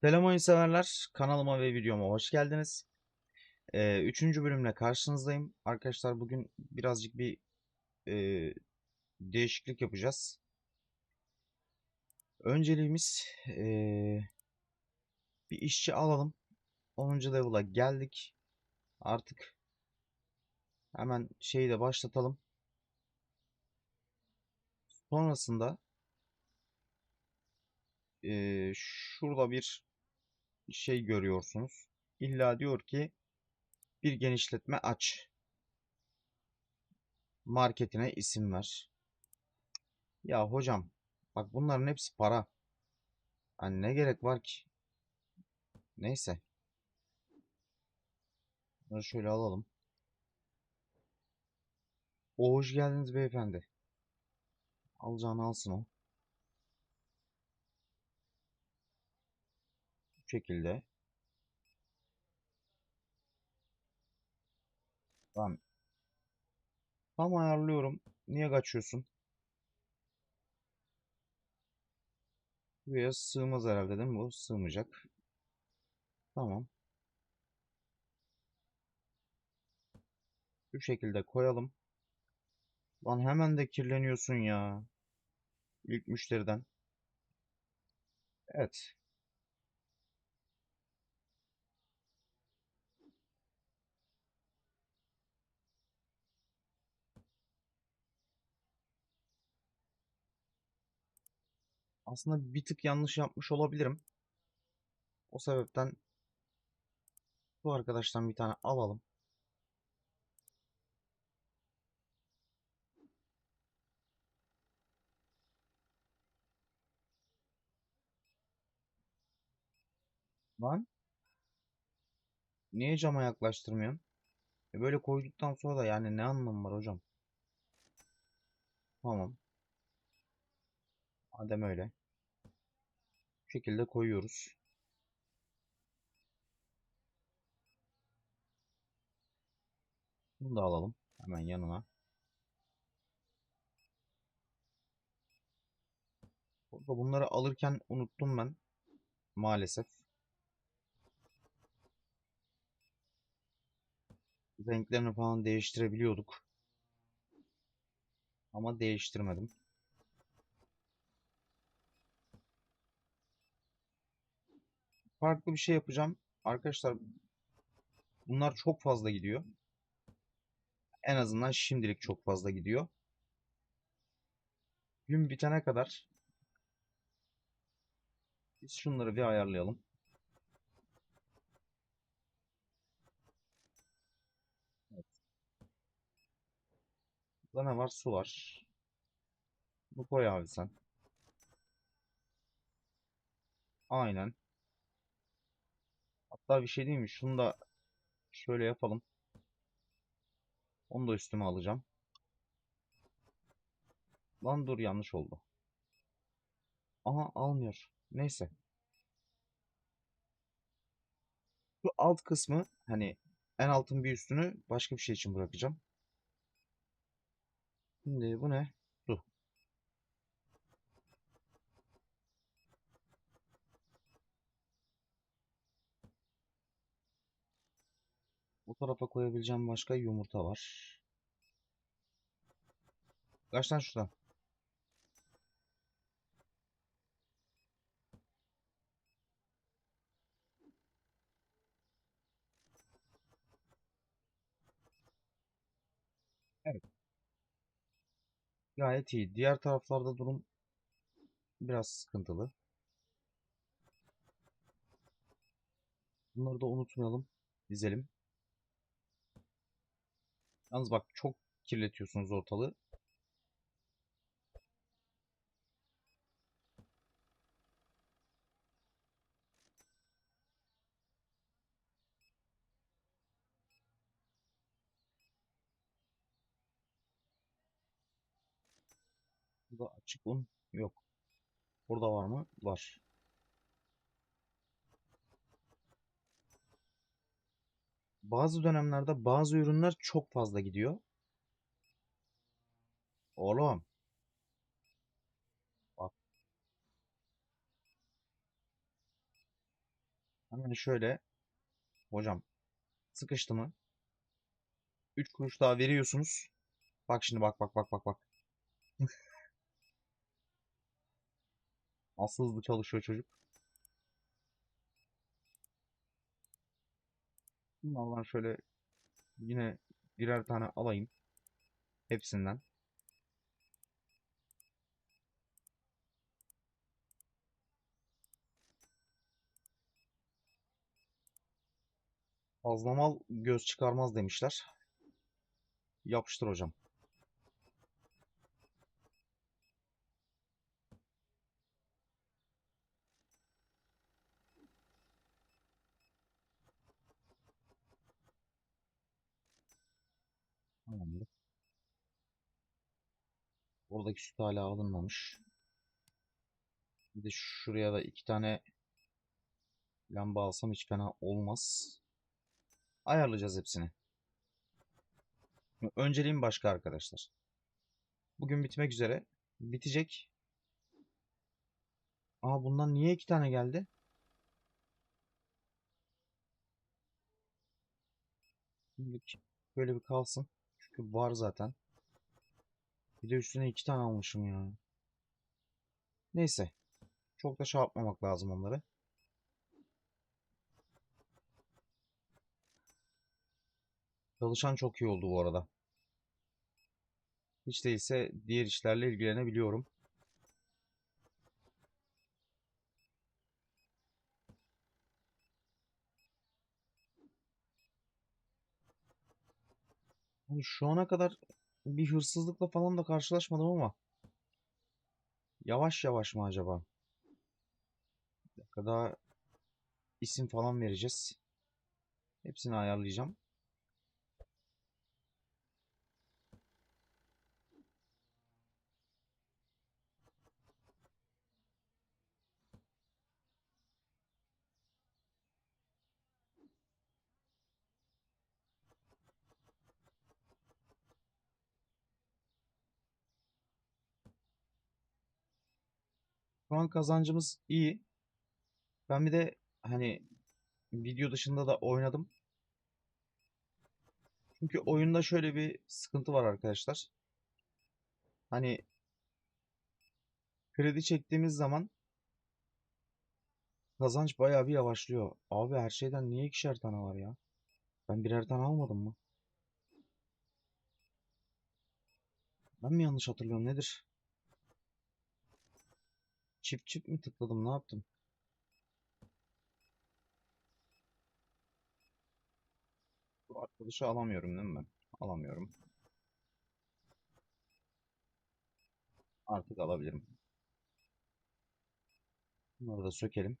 Selam oyun severler. Kanalıma ve videoma hoş geldiniz. Ee, üçüncü bölümle karşınızdayım. Arkadaşlar bugün birazcık bir e, değişiklik yapacağız. Önceliğimiz e, bir işçi alalım. 10. level'a geldik. Artık hemen şeyi de başlatalım. Sonrasında e, şurada bir şey görüyorsunuz. İlla diyor ki bir genişletme aç. Marketine isim ver. Ya hocam bak bunların hepsi para. Hani ne gerek var ki? Neyse. Bunları şöyle alalım. O hoş geldiniz beyefendi. Alacağını alsın o. şekilde. Tamam. Tam ayarlıyorum. Niye kaçıyorsun? Buraya sığmaz herhalde değil mi bu? Sığmayacak. Tamam. Şu şekilde koyalım. Lan hemen de kirleniyorsun ya. İlk müşteriden. Evet. Aslında bir tık yanlış yapmış olabilirim. O sebepten bu arkadaştan bir tane alalım. Lan niye cama yaklaştırmıyorsun? E böyle koyduktan sonra da yani ne anlamı var hocam? Tamam. Madem öyle. Şekilde koyuyoruz. Bunu da alalım. Hemen yanına. Burada bunları alırken unuttum ben. Maalesef. Renklerini falan değiştirebiliyorduk. Ama değiştirmedim. Farklı bir şey yapacağım. Arkadaşlar bunlar çok fazla gidiyor. En azından şimdilik çok fazla gidiyor. Gün bitene kadar biz şunları bir ayarlayalım. Evet. Burada ne var? Su var. Bu koy abi sen. Aynen. Hatta bir şey diyeyim mi? Şunu da şöyle yapalım. Onu da üstüme alacağım. Lan dur yanlış oldu. Aha almıyor. Neyse. Şu alt kısmı hani en altın bir üstünü başka bir şey için bırakacağım. Şimdi bu ne? Su. Bu tarafa koyabileceğim başka yumurta var. Kaç tane şuradan? Evet. Gayet iyi. Diğer taraflarda durum biraz sıkıntılı. Bunları da unutmayalım. Dizelim. Yalnız bak çok kirletiyorsunuz ortalığı. Burada açık un yok. Burada var mı? Var. Bazı dönemlerde bazı ürünler çok fazla gidiyor. Oğlum. Bak. Hemen şöyle hocam sıkıştı mı 3 kuruş daha veriyorsunuz. Bak şimdi bak bak bak bak bak. Nasıl hızlı çalışıyor çocuk. Bunlardan şöyle yine birer tane alayım. Hepsinden. Fazla mal göz çıkarmaz demişler. Yapıştır hocam. Tamamdır. Oradaki süt hala alınmamış. Bir de şuraya da iki tane lamba alsam hiç fena olmaz. Ayarlayacağız hepsini. Önceliğim başka arkadaşlar. Bugün bitmek üzere. Bitecek. Aa bundan niye iki tane geldi? Şimdilik böyle bir kalsın. Çünkü var zaten. Bir de üstüne iki tane almışım ya. Neyse. Çok da şey yapmamak lazım onları. Çalışan çok iyi oldu bu arada. Hiç değilse diğer işlerle ilgilenebiliyorum. Şu ana kadar bir hırsızlıkla falan da karşılaşmadım ama yavaş yavaş mı acaba? Bir dakika daha isim falan vereceğiz. Hepsini ayarlayacağım. Şu an kazancımız iyi. Ben bir de hani video dışında da oynadım. Çünkü oyunda şöyle bir sıkıntı var arkadaşlar. Hani kredi çektiğimiz zaman kazanç bayağı bir yavaşlıyor. Abi her şeyden niye ikişer tane var ya? Ben birer tane almadım mı? Ben mi yanlış hatırlıyorum nedir? Çift çift mi tıkladım ne yaptım? Bu arkadaşı alamıyorum değil mi? Alamıyorum. Artık alabilirim. Bunları da sökelim.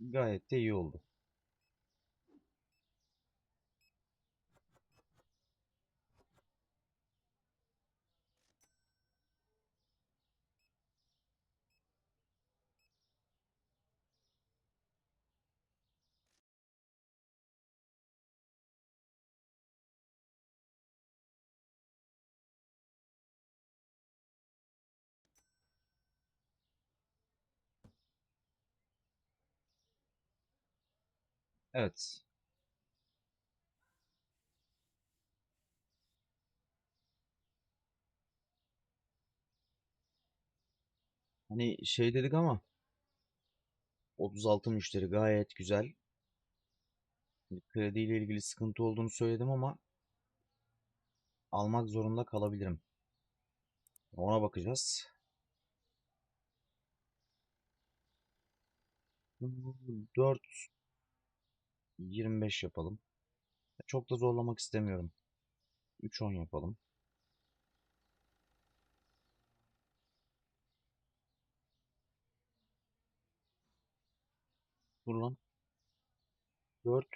Gayet de iyi oldu. Evet. Hani şey dedik ama 36 müşteri gayet güzel. Krediyle ilgili sıkıntı olduğunu söyledim ama almak zorunda kalabilirim. Ona bakacağız. 4 25 yapalım. Çok da zorlamak istemiyorum. 3 10 yapalım. Dur lan. 4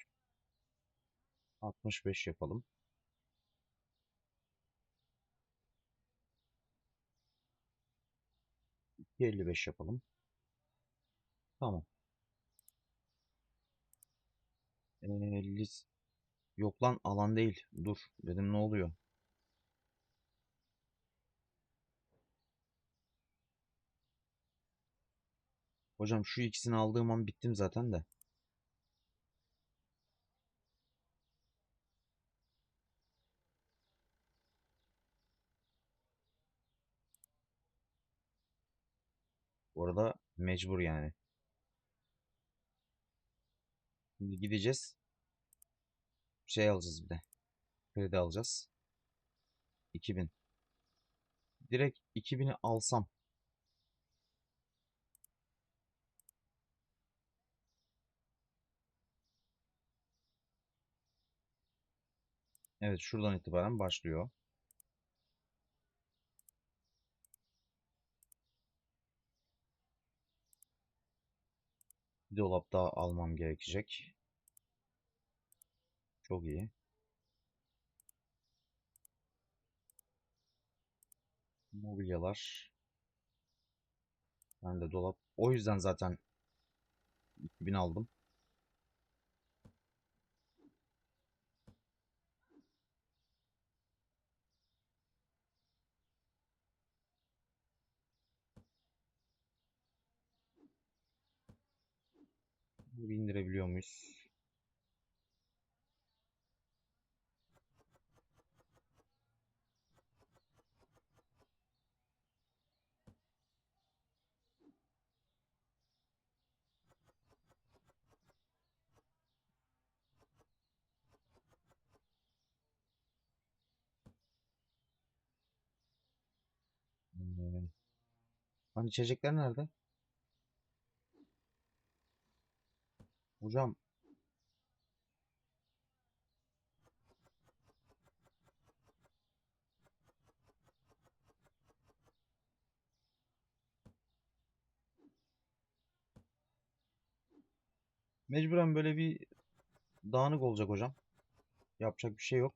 65 yapalım. İki 55 yapalım. Tamam. Ee, lis. Yok lan alan değil. Dur. Dedim ne oluyor? Hocam şu ikisini aldığım an bittim zaten de. Bu arada mecbur yani. Şimdi gideceğiz. Şey alacağız bir de. Kredi alacağız. 2000. Direkt 2000'i alsam. Evet şuradan itibaren başlıyor. Bir dolap daha almam gerekecek. Çok iyi. Mobilyalar. Ben de dolap. O yüzden zaten 2000 aldım. İndirebiliyor muyuz? Hmm. Hani içecekler nerede? Hocam mecburen böyle bir dağınık olacak hocam. Yapacak bir şey yok.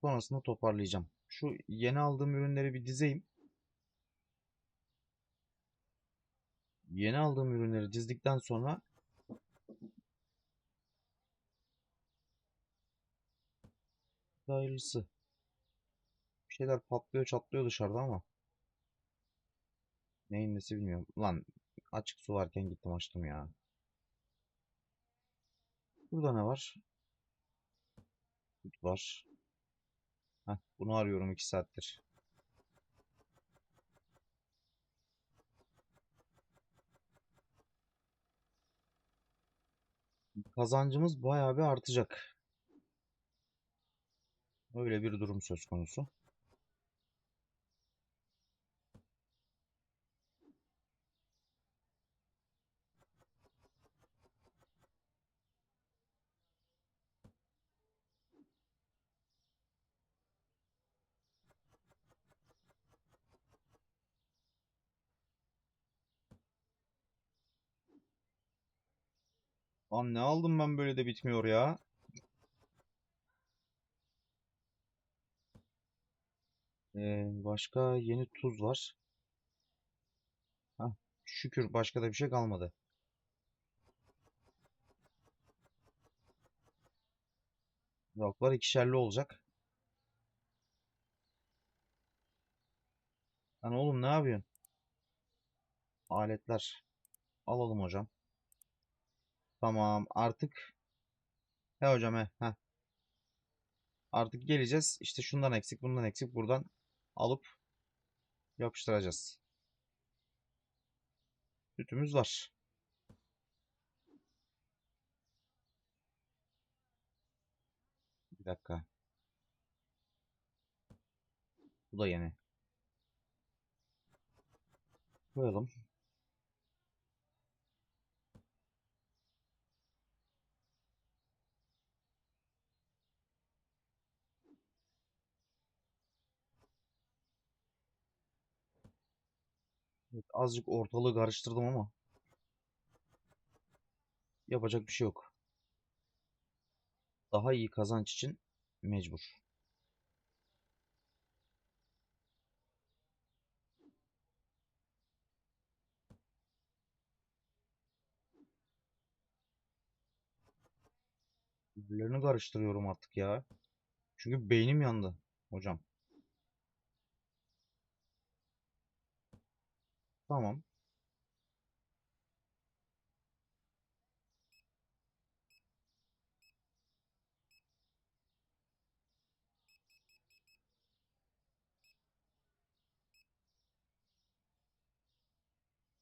Sonrasında toparlayacağım. Şu yeni aldığım ürünleri bir dizeyim. Yeni aldığım ürünleri dizdikten sonra hayırlısı. Bir şeyler patlıyor çatlıyor dışarıda ama. Neyin nesi bilmiyorum. Lan açık su varken gittim açtım ya. Burada ne var? Süt var. Heh, bunu arıyorum 2 saattir. Kazancımız bayağı bir artacak. Öyle bir durum söz konusu. Lan ne aldım ben böyle de bitmiyor ya. Ee, başka yeni tuz var. Hah, şükür başka da bir şey kalmadı. Raflar ikişerli olacak. Lan oğlum ne yapıyorsun? Aletler. Alalım hocam. Tamam artık. He hocam he. Heh. Artık geleceğiz. İşte şundan eksik bundan eksik buradan alıp yapıştıracağız. Sütümüz var. Bir dakika. Bu da yeni. Koyalım. Evet, azıcık ortalığı karıştırdım ama yapacak bir şey yok. Daha iyi kazanç için mecbur. Birbirlerini karıştırıyorum artık ya. Çünkü beynim yandı hocam. Tamam.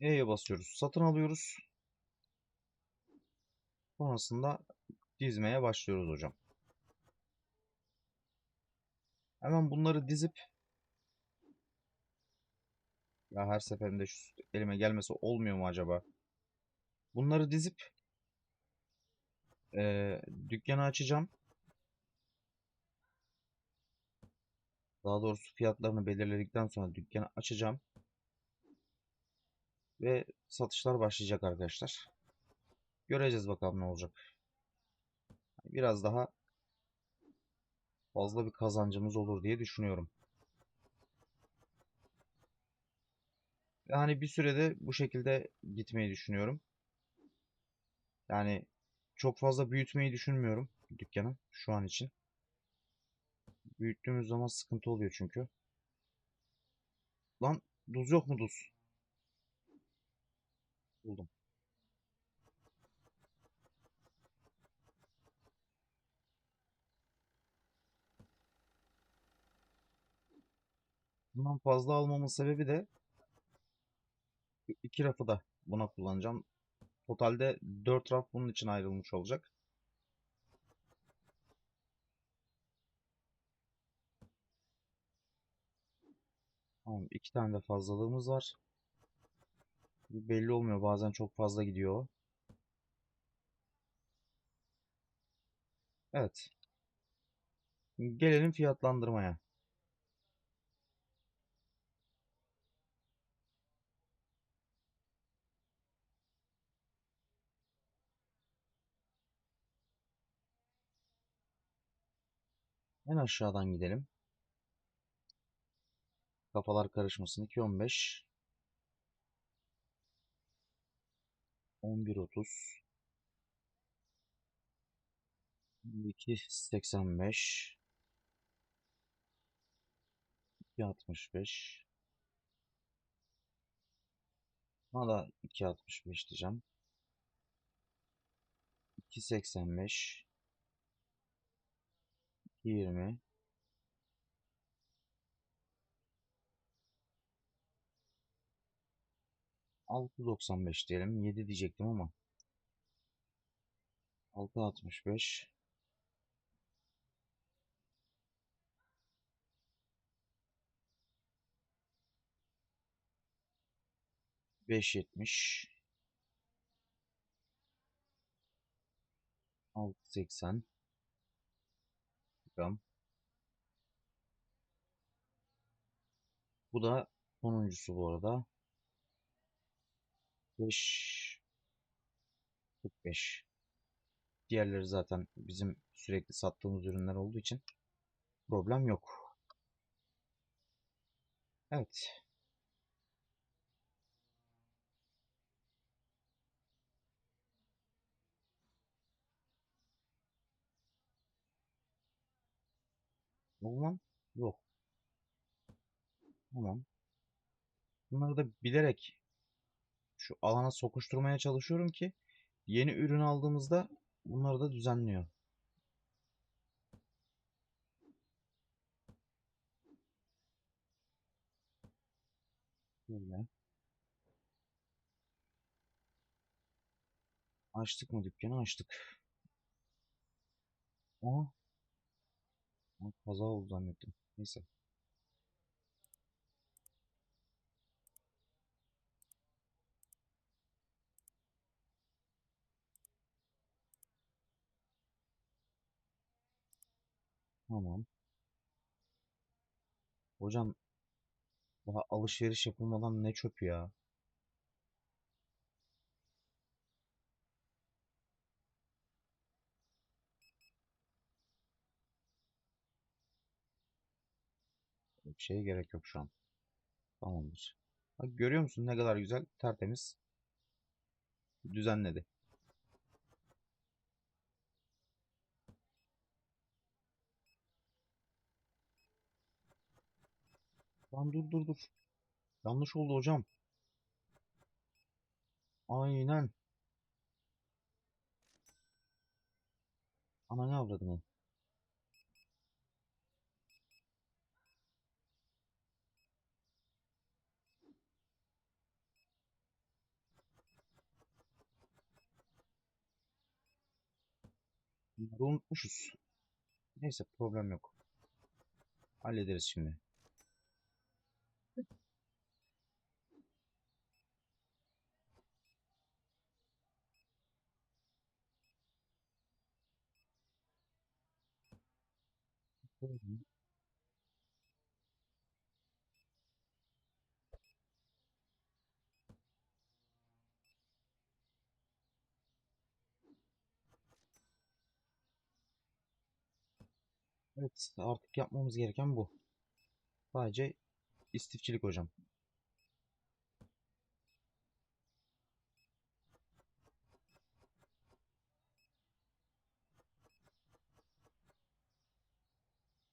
E'ye basıyoruz. Satın alıyoruz. Sonrasında dizmeye başlıyoruz hocam. Hemen bunları dizip ya her seferinde şu elime gelmesi olmuyor mu acaba? Bunları dizip eee dükkanı açacağım. Daha doğrusu fiyatlarını belirledikten sonra dükkanı açacağım. Ve satışlar başlayacak arkadaşlar. Göreceğiz bakalım ne olacak. Biraz daha fazla bir kazancımız olur diye düşünüyorum. Yani bir sürede bu şekilde gitmeyi düşünüyorum. Yani çok fazla büyütmeyi düşünmüyorum dükkanı şu an için. Büyüttüğümüz zaman sıkıntı oluyor çünkü. Lan duz yok mu duz? Buldum. Bundan fazla almamın sebebi de iki rafı da buna kullanacağım. Totalde 4 raf bunun için ayrılmış olacak. Tamam, iki tane de fazlalığımız var. Belli olmuyor bazen çok fazla gidiyor. Evet. Gelelim fiyatlandırmaya. En aşağıdan gidelim. Kafalar karışmasın. 2.15 11.30 2.85 2.65 Buna da 2.65 diyeceğim. 2.85 2.20 6.95 diyelim. 7 diyecektim ama. 6.65 5.70 6.80 gram. Bu da sonuncusu bu arada. 5 45 Diğerleri zaten bizim sürekli sattığımız ürünler olduğu için problem yok. Evet. Olmam? Yok. Tamam. Bunları da bilerek şu alana sokuşturmaya çalışıyorum ki yeni ürün aldığımızda bunları da düzenliyor. Böyle. Açtık mı dükkanı? Açtık. Aha. Aa, Kaza oldu zannettim. Neyse. Tamam. Hocam daha alışveriş yapılmadan ne çöpü ya? Şeye gerek yok şu an. Tamamdır. Bak görüyor musun ne kadar güzel, tertemiz düzenledi. Lan dur dur dur. Yanlış oldu hocam. Aynen. Ana ne avradını. Bunları unutmuşuz. Neyse problem yok. Hallederiz şimdi. Evet, artık yapmamız gereken bu. Sadece istifçilik hocam.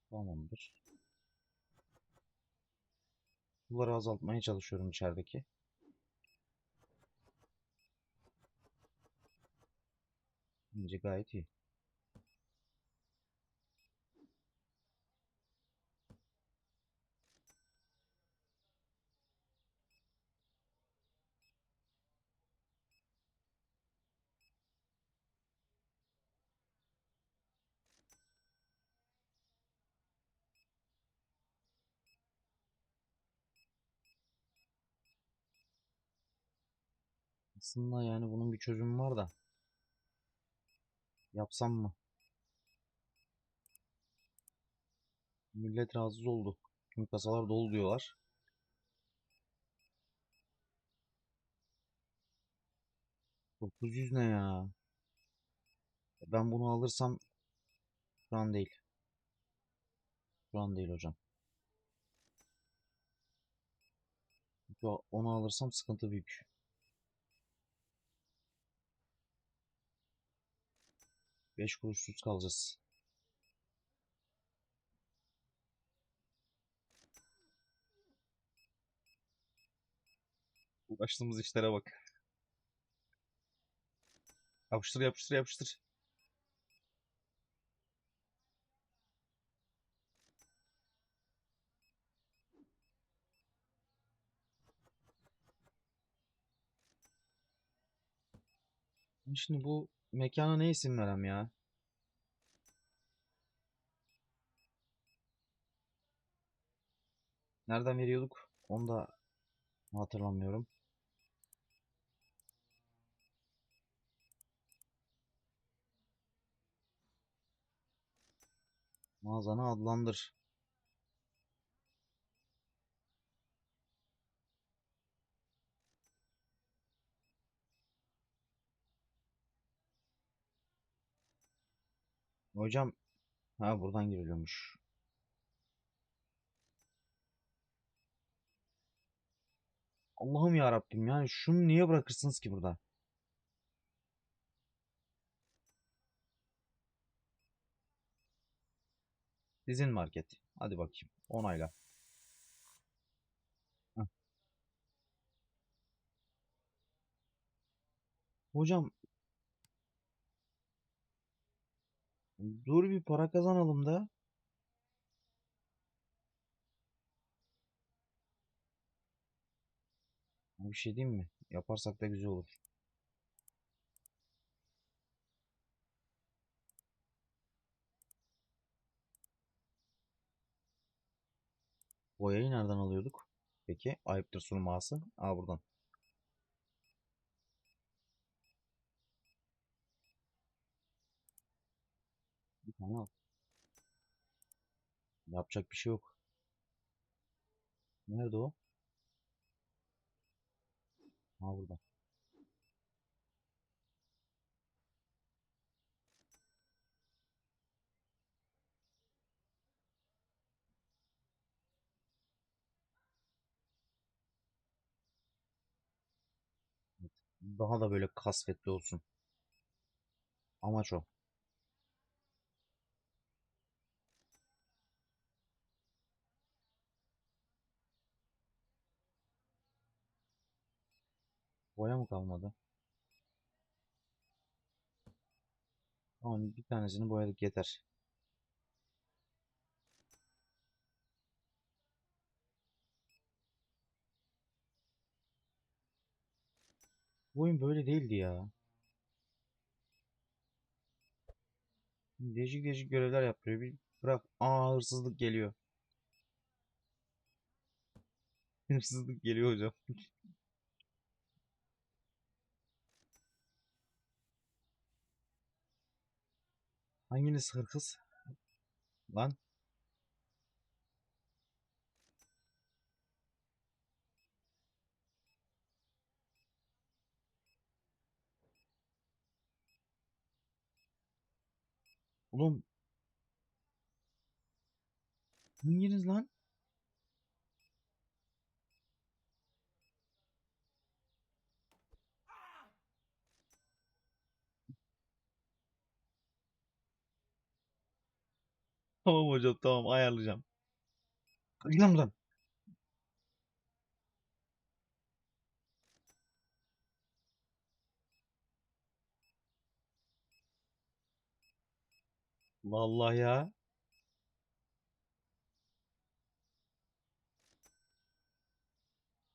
Tamamdır. Suları azaltmaya çalışıyorum içerideki. Bence gayet iyi. Aslında yani bunun bir çözümü var da. Yapsam mı? Millet rahatsız oldu. Tüm kasalar dolu diyorlar. Dokuz yüz ne ya? Ben bunu alırsam şu an değil. Şu an değil hocam. Onu alırsam sıkıntı büyük. Beş kuruşsuz kalacağız. Uğraştığımız işlere bak. Yapıştır yapıştır yapıştır. Şimdi bu mekana ne isim verem ya? Nereden veriyorduk? Onu da hatırlamıyorum. Mağazanı adlandır. Hocam, ha buradan giriliyormuş. Allah'ım ya Rabbim yani şunu niye bırakırsınız ki burada? Sizin market. Hadi bakayım. Onayla. Hocam dur bir para kazanalım da. Bir şey diyeyim mi? Yaparsak da güzel olur. Boyayı nereden alıyorduk? Peki ayıptır sunum ağası. Aa buradan. Al. Yapacak bir şey yok. Nerede o? Ha burada. Daha da böyle kasvetli olsun. Amaç o. Boya mı kalmadı? Tamam bir tanesini boyadık yeter. Bu oyun böyle değildi ya. Değişik değişik görevler yapıyor. Bir bırak. Aa hırsızlık geliyor. Hırsızlık geliyor hocam. Hanginiz hırsız? Lan. Oğlum. Hanginiz lan? Tamam hocam tamam ayarlayacağım. Hadi lan. Vallahi ya.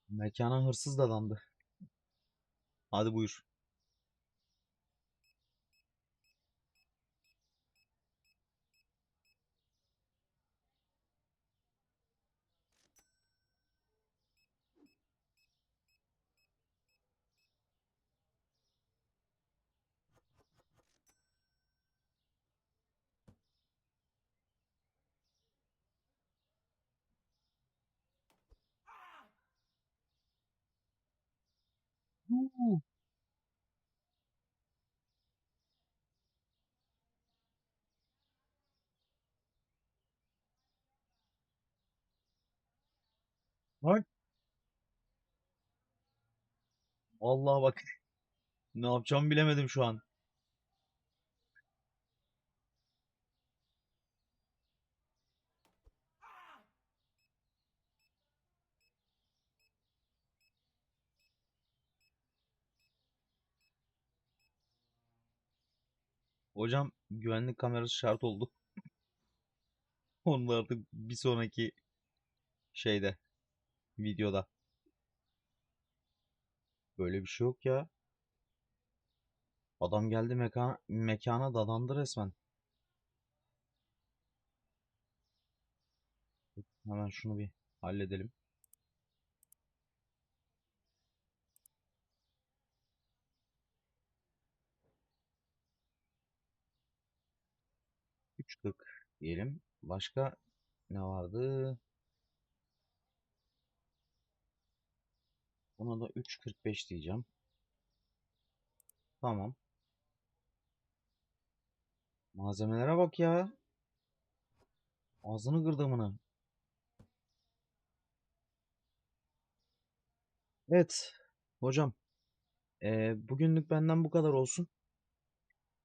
Mekana hırsız dadandı. Hadi buyur. Huu. Lan. Vallahi bak. Ne yapacağımı bilemedim şu an. Hocam güvenlik kamerası şart oldu. Onu da artık bir sonraki şeyde videoda. Böyle bir şey yok ya. Adam geldi mekana, mekana dadandı resmen. Hemen şunu bir halledelim. Üç kırk diyelim. Başka ne vardı? Buna da 3.45 diyeceğim. Tamam. Malzemelere bak ya. Ağzını gırdamını. Evet. Hocam. eee, bugünlük benden bu kadar olsun.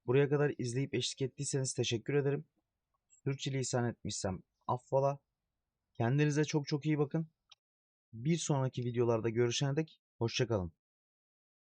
Buraya kadar izleyip eşlik ettiyseniz teşekkür ederim. Sürçülisan etmişsem affola. Kendinize çok çok iyi bakın. Bir sonraki videolarda görüşene dek hoşça kalın.